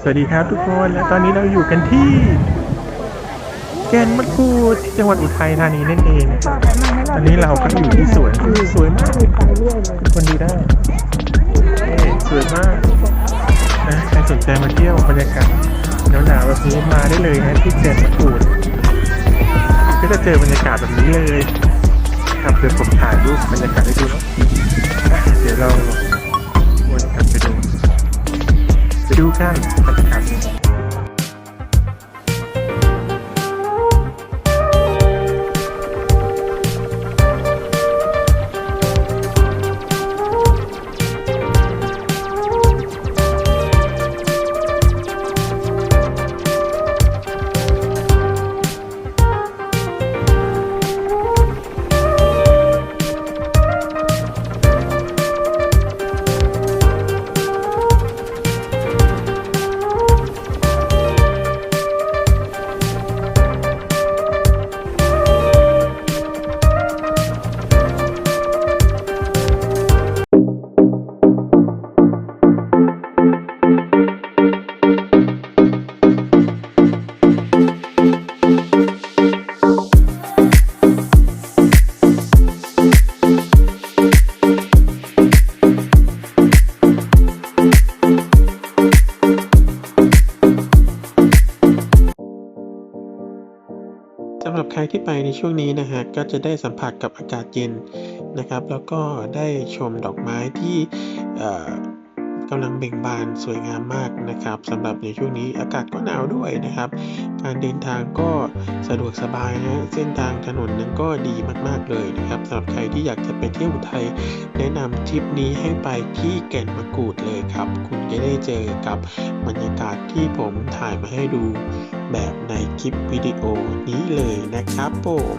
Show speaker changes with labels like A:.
A: สวัสดีครับทุกคนและตอนนี้เราอยู่กันที่แก่นมะกรูดที่จังหวัดอุทัยธานีนั่นเองนะครับตอนนี้เราก็อยู่ที่สวนสวยมากทุกคนดูได้สวยมากนะใครสนใจมาเที่ยวบรรยากาศหนาวๆแบบนี้มาได้เลยนะที่แก่นมะกรูดก็จะเจอบรรยากาศแบบนี้เลย ครับเดี๋ยวผมถ่ายรูปบรรยากาศให้ดูเนาะ ไปดูกันครับ สำหรับใครที่ไปในช่วงนี้นะฮะก็จะได้สัมผัสกับอากาศเย็นนะครับ แล้วก็ได้ชมดอกไม้ที่กำลังเบ่งบานสวยงามมากนะครับสำหรับในช่วงนี้อากาศก็หนาวด้วยนะครับ การเดินทางก็สะดวกสบายนะเส้นทางถนนนั้นก็ดีมากๆเลยนะครับสำหรับใครที่อยากจะไปเที่ยวอุทัยแนะนำทริปนี้ให้ไปที่แก่นมะกรูดเลยครับคุณ จะได้เจอกับบรรยากาศที่ผมถ่ายมาให้ดูแบบในคลิปวิดีโอนี้เลยนะครับผม